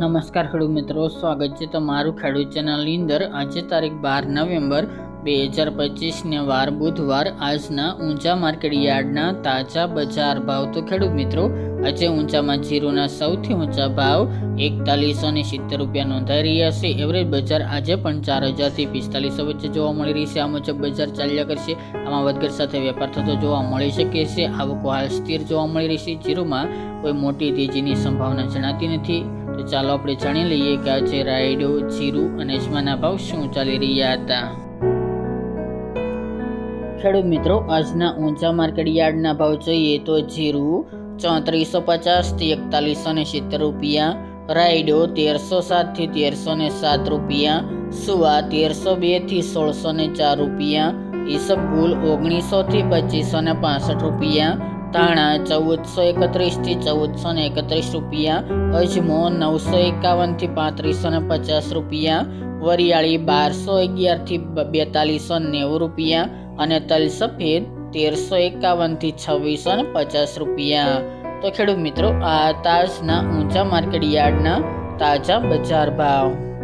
નમસ્કાર ખેડૂત મિત્રો, સ્વાગત છે તમારું ખેડૂત ચેનલની અંદર. આજે તારીખ બાર નવેમ્બર બે હજાર પચીસને વાર બુધવાર. આજના ઊંચા માર્કેટ યાર્ડના તાજા બજાર ભાવ. તો ખેડૂત મિત્રો આજે ઊંચામાં જીરુના સૌથી ઊંચા ભાવ એકતાલીસો ને સિત્તેર રૂપિયા નોંધાઈ રહ્યા છે. એવરેજ બજાર આજે પણ ચાર હજારથી પિસ્તાલીસો વચ્ચે જોવા મળી રહી છે. આ મુજબ બજાર ચાલ્યા કરશે. આમાં વધઘટ સાથે વેપાર થતો જોવા મળી શકે છે. આવકો હાલ સ્થિર જોવા મળી રહી છે. જીરુમાં કોઈ મોટી તેજીની સંભાવના જણાતી નથી. તો ચાલો આપણે જાણી લઈએ કે આજે રાયડો, જીરું અને અજમાના ભાવ શું ચાલી રહ્યા હતા. ખેડૂત મિત્રો, આજના ઊંચા માર્કેટ યાર્ડના ભાવ જોઈએ તો જીરું ચોત્રીસો પચાસથી એકતાલીસો ને સિત્તેર રૂપિયા, રાયડો તેરસો સાતથી તેરસો ને સાત રૂપિયા, સુવા તેરસો બેથી સોળસો ને ચાર રૂપિયા ઈસબગુલ ઓગણીસોથી પચીસો ને પાસઠ રૂપિયા, ધાણા ચૌદસો એકત્રીસથી ચૌદસો ને એકત્રીસ રૂપિયા, અજમો નવસો એકાવનથી પાંત્રીસો ને પચાસ રૂપિયા, વરિયાળી બારસો અગિયારથી બેતાલીસો નેવું રૂપિયા અને તલ સફેદ તેરસો એકાવનથી છવ્વીસો ને પચાસ રૂપિયા. તો ખેડૂત મિત્રો, આ તાજના ઊંચા માર્કેટ યાર્ડના તાજા બજાર ભાવ.